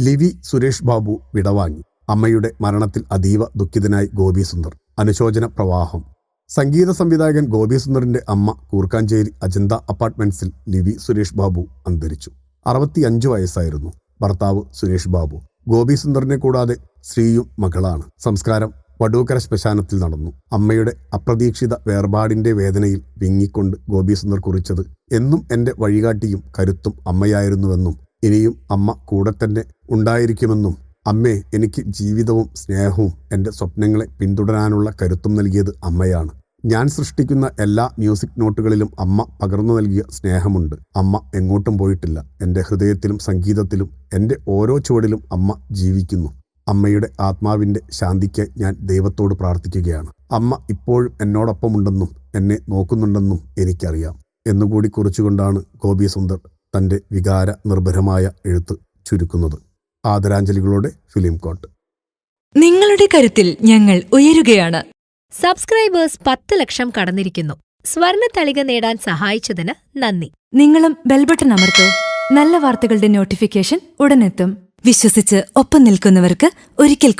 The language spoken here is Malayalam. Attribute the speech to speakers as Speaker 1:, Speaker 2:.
Speaker 1: ലിവി സുരേഷ് ബാബു വിടവാങ്ങി. അമ്മയുടെ മരണത്തിൽ അതീവ ദുഃഖിതനായി ഗോപി സുന്ദർ അനുശോചന പ്രവാഹം. സംഗീത സംവിധായകൻ ഗോപി സുന്ദറിന്റെ അമ്മ കൂർക്കാഞ്ചേരി അജന്ത അപ്പാർട്ട്മെന്റ്സിൽ ലിവി സുരേഷ് ബാബു അന്തരിച്ചു. അറുപത്തിയഞ്ചു വയസ്സായിരുന്നു ഭർത്താവ് സുരേഷ് ബാബു. ഗോപി സുന്ദറിനെ കൂടാതെ സ്ത്രീയും മകളാണ്. സംസ്കാരം വടൂക്കര ശ്മശാനത്തിൽ നടന്നു. അമ്മയുടെ അപ്രതീക്ഷിത വേർപാടിന്റെ വേദനയിൽ വിങ്ങിക്കൊണ്ട് ഗോപി സുന്ദർ കുറിച്ചത് എന്നും എന്റെ വഴികാട്ടിയും കരുത്തും അമ്മയായിരുന്നുവെന്നും ഇനിയും അമ്മ കൂടെ തന്നെ ഉണ്ടായിരിക്കുമെന്നും അമ്മേ എനിക്ക് ജീവിതവും സ്നേഹവും എന്റെ സ്വപ്നങ്ങളെ പിന്തുടരാനുള്ള കരുത്തും നൽകിയത് അമ്മയാണ്. ഞാൻ സൃഷ്ടിക്കുന്ന എല്ലാ മ്യൂസിക് നോട്ടുകളിലും അമ്മ പകർന്നു നൽകിയ സ്നേഹമുണ്ട്. അമ്മ എങ്ങോട്ടും പോയിട്ടില്ല. എന്റെ ഹൃദയത്തിലും സംഗീതത്തിലും എന്റെ ഓരോ ചുവടിലും അമ്മ ജീവിക്കുന്നു. അമ്മയുടെ ആത്മാവിന്റെ ശാന്തിക്ക് ഞാൻ ദൈവത്തോട് പ്രാർത്ഥിക്കുകയാണ്. അമ്മ ഇപ്പോഴും എന്നോടൊപ്പമുണ്ടെന്നും എന്നെ നോക്കുന്നുണ്ടെന്നും എനിക്കറിയാം. എന്നുകൂടി കുറിച്ചുകൊണ്ടാണ് ഗോപി സുന്ദർ തന്റെ വികാര നിർഭരമായ എഴുത്ത് ചുരുക്കുന്നത്. ആദരാഞ്ജലികളോടെ ഫിലിം കോട്ട്.
Speaker 2: നിങ്ങളുടെ കരുത്തിൽ ഞങ്ങൾ ഉയരുകയാണ്.
Speaker 3: സബ്സ്ക്രൈബേഴ്സ് പത്ത് ലക്ഷം കടന്നിരിക്കുന്നു. സ്വർണ തളിക നേടാൻ സഹായിച്ചതിന് നന്ദി.
Speaker 2: നിങ്ങളും ബെൽബട്ടൺ അമർത്തോ. നല്ല വാർത്തകളുടെ നോട്ടിഫിക്കേഷൻ ഉടനെത്തും. വിശ്വസിച്ച് ഒപ്പം നിൽക്കുന്നവർക്ക് ഒരിക്കൽ